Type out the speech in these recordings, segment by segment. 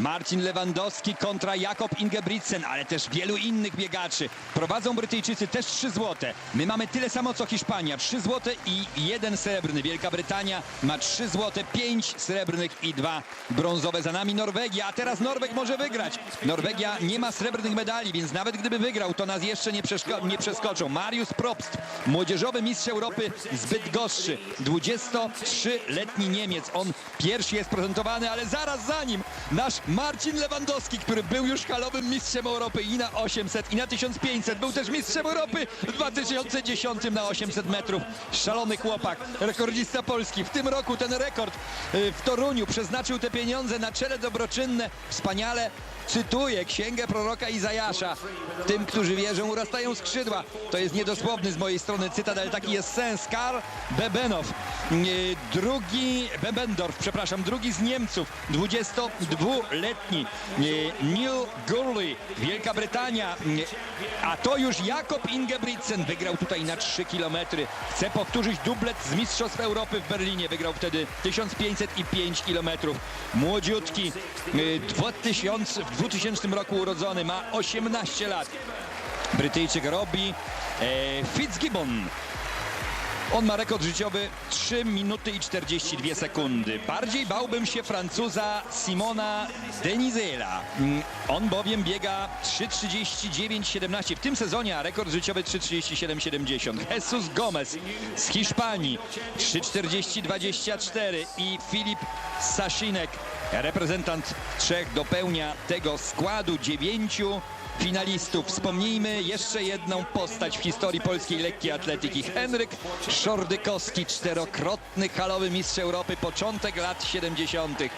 Marcin Lewandowski kontra Jakob Ingebrigtsen, ale też wielu innych biegaczy. Prowadzą Brytyjczycy też 3 złote. My mamy tyle samo co Hiszpania. 3 złote i jeden srebrny. Wielka Brytania ma 3 złote, 5 srebrnych i 2 brązowe. Za nami Norwegia, a teraz Norweg może wygrać. Norwegia nie ma srebrnych medali, więc nawet gdyby wygrał, to nas jeszcze nie, przeszko- nie przeskoczą. Mariusz Probst, młodzieżowy mistrz Europy z Bydgoszczy. 23-letni Niemiec. On pierwszy jest prezentowany, ale zaraz za nim nasz Marcin Lewandowski, który był już halowym mistrzem Europy i na 800 i na 1500. Był też mistrzem Europy w 2010 na 800 metrów. Szalony chłopak, rekordzista Polski. W tym roku ten rekord y, w Toruniu przeznaczył te pieniądze na czele dobroczynne. Wspaniale cytuję księgę proroka Izajasza. Tym, którzy wierzą, urastają skrzydła. To jest niedosłowny z mojej strony cytat, ale taki jest sens. Karl Bebenow, y, drugi, Bebendorf, przepraszam, drugi z Niemców, 22-letni y, Neil Gurley, Wielka Brytania, y, a to już Jakob Ingebrigtsen wygrał tutaj na 3 km. Chce powtórzyć dublet z Mistrzostw Europy w Berlinie. Wygrał wtedy 1505 km. Młodziutki, y, 2000, w 2000 roku urodzony, ma 18 lat. Brytyjczyk robi e, Fitzgibbon. On ma rekord życiowy 3 minuty i 42 sekundy. Bardziej bałbym się Francuza Simona Denizela. Mm, On bowiem biega 3.39.17 w tym sezonie, a rekord życiowy 3.37.70. Jesus Gomez z Hiszpanii 3.40.24 i Filip Saszinek, reprezentant Czech, dopełnia tego składu dziewięciu finalistów. Wspomnijmy jeszcze jedną postać w historii polskiej lekkiej atletyki. Henryk Szordykowski, czterokrotny halowy mistrz Europy, początek lat 70. E,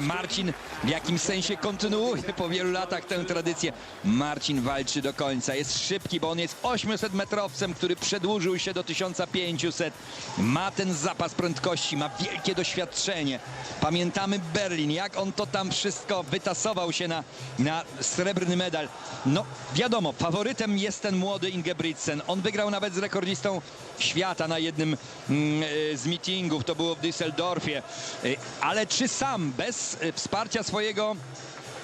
Marcin w jakimś sensie kontynuuje po wielu latach tę tradycję. Marcin walczy do końca. Jest szybki, bo on jest 800 metrowcem, który przedłużył się do 1500. Ma ten zapas prędkości, ma wielkie doświadczenie. Pamiętamy Berlin, jak on to tam wszystko wytasował się na, na srebrny medal. No wiadomo, faworytem jest ten młody Ingebrigtsen. On wygrał nawet z rekordzistą świata na jednym mm, e, z meetingów, to było w Düsseldorfie. E, Ale czy sam, bez e, wsparcia swojego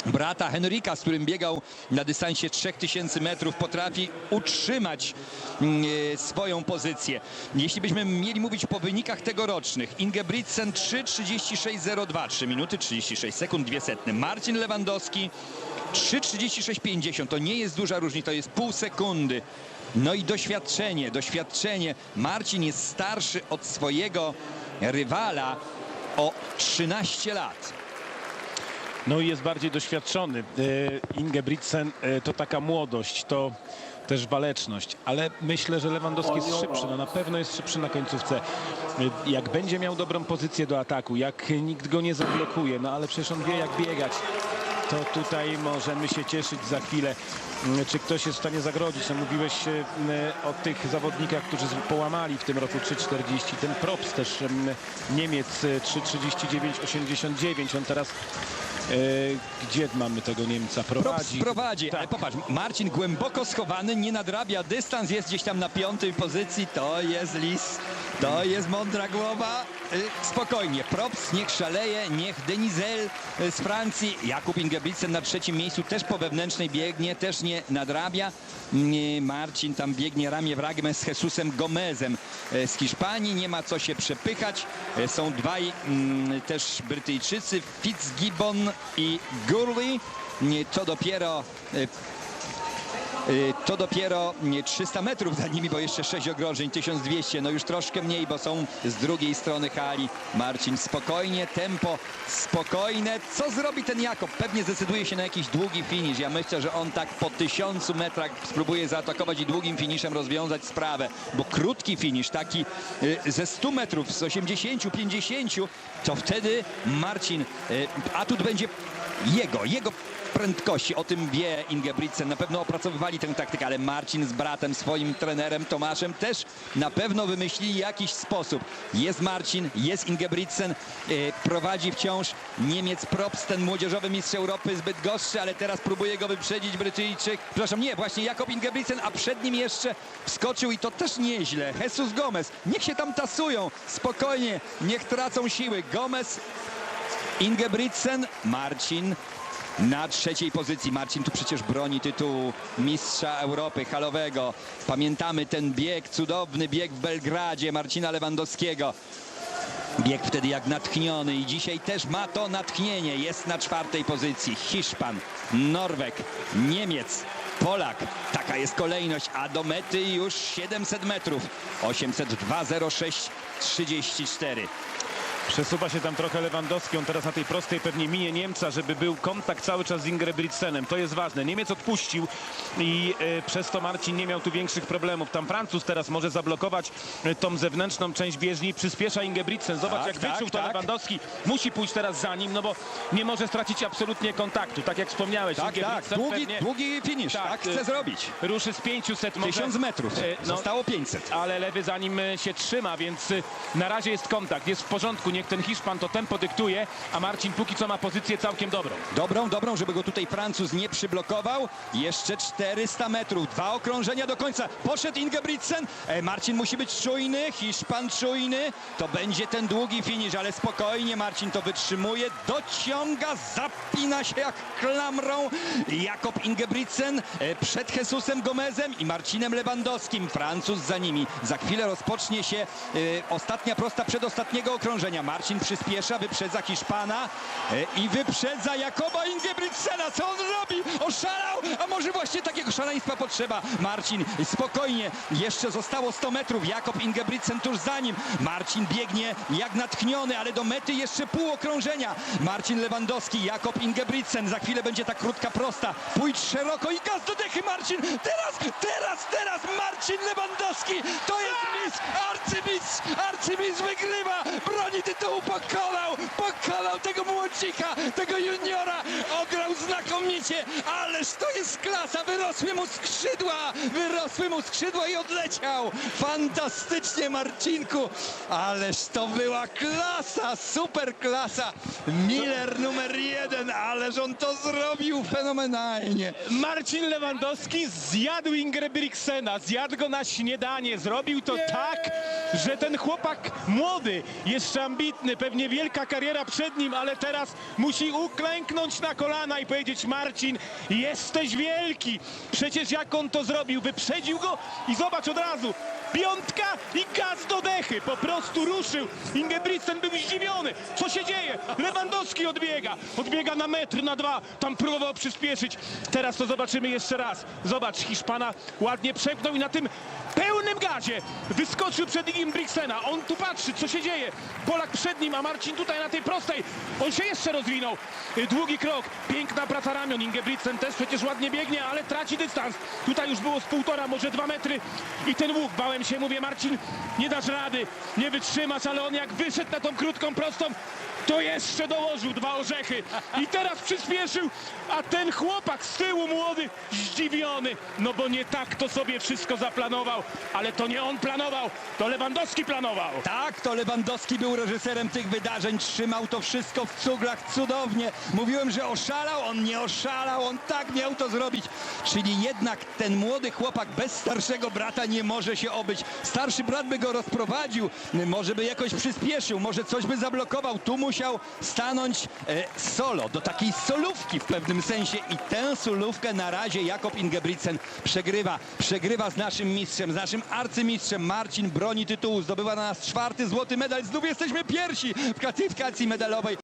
brata Henryka, z którym biegał na dystansie 3000 metrów, potrafi utrzymać mm, e, swoją pozycję. Jeśli byśmy mieli mówić po wynikach tegorocznych, Ingebrigtsen 3.36.02, 3 minuty 36 sekund, 2 setne. Marcin Lewandowski 3.36.50, to nie jest duża różnica, to jest pół sekundy. No i doświadczenie, doświadczenie. Marcin jest starszy od swojego rywala o 13 lat. No i jest bardziej doświadczony. E, Ingebrigtsen e, to taka młodość, to też waleczność, ale myślę, że Lewandowski jest szybszy, no na pewno jest szybszy na końcówce. E, Jak będzie miał dobrą pozycję do ataku, jak nikt go nie zablokuje, no ale przecież on wie jak biegać. To tutaj możemy się cieszyć za chwilę, m, czy ktoś jest w stanie zagrodzić. No, mówiłeś e, m, o tych zawodnikach, którzy połamali w tym roku 3,40. Ten Props też m, Niemiec e, 3,39,89. On teraz e, gdzie mamy tego Niemca? Prowadzi. Prowadzi. prowadzi, Tak. ale popatrz, Marcin głęboko schowany, nie nadrabia, dystans jest gdzieś tam na piątej pozycji, to jest lis, to jest mądra głowa, Y, spokojnie, Props niech szaleje, niech Denizel y, z Francji, Jakub Ingebrigtsen na trzecim miejscu też po wewnętrznej biegnie, też nie nadrabia, Nie, Marcin tam biegnie ramię w ramię z Jesusem Gomezem y, z Hiszpanii, nie ma co się przepychać, Y, są dwaj mm, też Brytyjczycy, Fitzgibbon i Gurley, to dopiero y, y, to dopiero nie, 300 metrów za nimi, bo jeszcze 6 ogrożeń, 1200, no już troszkę mniej, bo są z drugiej strony hali. Marcin spokojnie, tempo spokojne. Co zrobi ten Jakob? Pewnie zdecyduje się na jakiś długi finisz. Ja myślę, że on tak po 1000 metrach spróbuje zaatakować i długim finiszem rozwiązać sprawę, bo krótki finisz, taki y, ze 100 metrów, z 80, 50, to wtedy Marcin, y, atut będzie jego, jego prędkości. O tym wie Ingebrigtsen. Na pewno opracowywali tę taktykę, ale Marcin z bratem, swoim trenerem Tomaszem też na pewno wymyślili jakiś sposób. Jest Marcin, jest Ingebrigtsen, e, prowadzi wciąż Niemiec Props, ten młodzieżowy mistrz Europy z Bydgoszczy, ale teraz próbuje go wyprzedzić Brytyjczyk. Przepraszam, nie, właśnie Jakob Ingebrigtsen, a przed nim jeszcze wskoczył i to też nieźle. Jesus Gomez, niech się tam tasują, spokojnie, niech tracą siły. Gomez Ingebrigtsen, Marcin na trzeciej pozycji. Marcin tu przecież broni tytułu mistrza Europy halowego. Pamiętamy ten bieg, cudowny bieg w Belgradzie Marcina Lewandowskiego. Bieg wtedy jak natchniony i dzisiaj też ma to natchnienie. Jest na czwartej pozycji Hiszpan, Norweg, Niemiec, Polak. Taka jest kolejność, a do mety już 700 metrów. 802,06, 34. Przesuwa się tam trochę Lewandowski, on teraz na tej prostej pewnie minie Niemca, żeby był kontakt cały czas z Ingebritsenem. To jest ważne. Niemiec odpuścił i e, przez to Marcin nie miał tu większych problemów. Tam Francuz teraz może zablokować e, tą zewnętrzną część bieżni. Przyspiesza Ingebritsen. Zobacz Tak, jak tak, wyczuł to tak. Lewandowski. Musi pójść teraz za nim, no bo nie może stracić absolutnie kontaktu. Tak jak wspomniałeś, Tak, tak, długi, pewnie długi finish, Tak, tak, y, chce zrobić. ruszy z 500 może. 1000 metrów, E, no, zostało 500. ale lewy za nim e, się trzyma, więc e, na razie jest kontakt, jest w porządku. Niech ten Hiszpan to tempo dyktuje, a Marcin póki co ma pozycję całkiem dobrą. Dobrą, dobrą, żeby go tutaj Francuz nie przyblokował. Jeszcze 400 metrów, dwa okrążenia do końca. Poszedł Ingebritsen. E, Marcin musi być czujny, Hiszpan czujny. To będzie ten długi finish, ale spokojnie Marcin to wytrzymuje. Dociąga, zapina się jak klamrą. Jakob Ingebritsen e, przed Jesusem Gomezem i Marcinem Lewandowskim. Francuz za nimi. Za chwilę rozpocznie się e, ostatnia prosta przedostatniego okrążenia. Marcin przyspiesza, wyprzedza Hiszpana e, i wyprzedza Jakoba Ingebrigtsena. Co on robi? Oszalał! A może właśnie takiego szaleństwa potrzeba? Marcin spokojnie. Jeszcze zostało 100 metrów. Jakob Ingebrigtsen tuż za nim. Marcin biegnie jak natchniony, ale do mety jeszcze pół okrążenia. Marcin Lewandowski, Jakob Ingebrigtsen. Za chwilę będzie ta krótka prosta. Pójdź szeroko i gaz do dechy Marcin. Teraz, teraz, teraz Marcin Lewandowski. To jest mistrz, arcymistrz, arcymistrz wygrywa. Broni tytułu, pokonał, pokonał tego młodzika, tego juniora. Ależ to jest klasa. Wyrosły mu skrzydła, wyrosły mu skrzydła i odleciał. Fantastycznie Marcinku, ależ to była klasa, super klasa. Miller numer jeden, ależ on to zrobił fenomenalnie. Marcin Lewandowski zjadł Ingebrigtsena, zjadł go na śniadanie, zrobił to tak, że ten chłopak młody, jeszcze ambitny, pewnie wielka kariera przed nim, ale teraz musi uklęknąć na kolana i powiedzieć Marcin, jesteś wielki. Przecież jak on to zrobił, wyprzedził go i zobacz od razu, piątka i gaz do dechy, po prostu ruszył. Ingebrigtsen był zdziwiony, co się dzieje? Lewandowski odbiega, odbiega na metr, na dwa, tam próbował przyspieszyć. Teraz to zobaczymy jeszcze raz. Zobacz, Hiszpana ładnie przepnął i na tym pełnym gazie wyskoczył przed Ingebrigtsena. On tu patrzy, co się dzieje. Polak przed nim, a Marcin tutaj na tej prostej. On się jeszcze rozwinął. Y, Długi krok, piękna praca ramion. Ingebrigtsen też przecież ładnie biegnie, ale traci dystans. Tutaj już było z półtora, może dwa metry. I ten łuk, bałem się, mówię Marcin, nie dasz rady, nie wytrzymasz, ale on jak wyszedł na tą krótką prostą, to jeszcze dołożył dwa orzechy i teraz przyspieszył, a ten chłopak z tyłu młody zdziwiony, no bo nie tak to sobie wszystko zaplanował, ale to nie on planował, to Lewandowski planował. Tak, to Lewandowski był reżyserem tych wydarzeń, trzymał to wszystko w cuglach cudownie. Mówiłem, że oszalał, on nie oszalał, on tak miał to zrobić. Czyli jednak ten młody chłopak bez starszego brata nie może się obyć. Starszy brat by go rozprowadził, może by jakoś przyspieszył, może coś by zablokował. Tu musiał stanąć e, solo, do takiej solówki w pewnym sensie i tę solówkę na razie Jakob Ingebrigtsen przegrywa. Przegrywa z naszym mistrzem, naszym arcymistrzem. Marcin broni tytułu, zdobywa na nas czwarty złoty medal. Znów jesteśmy pierwsi w klasyfikacji medalowej.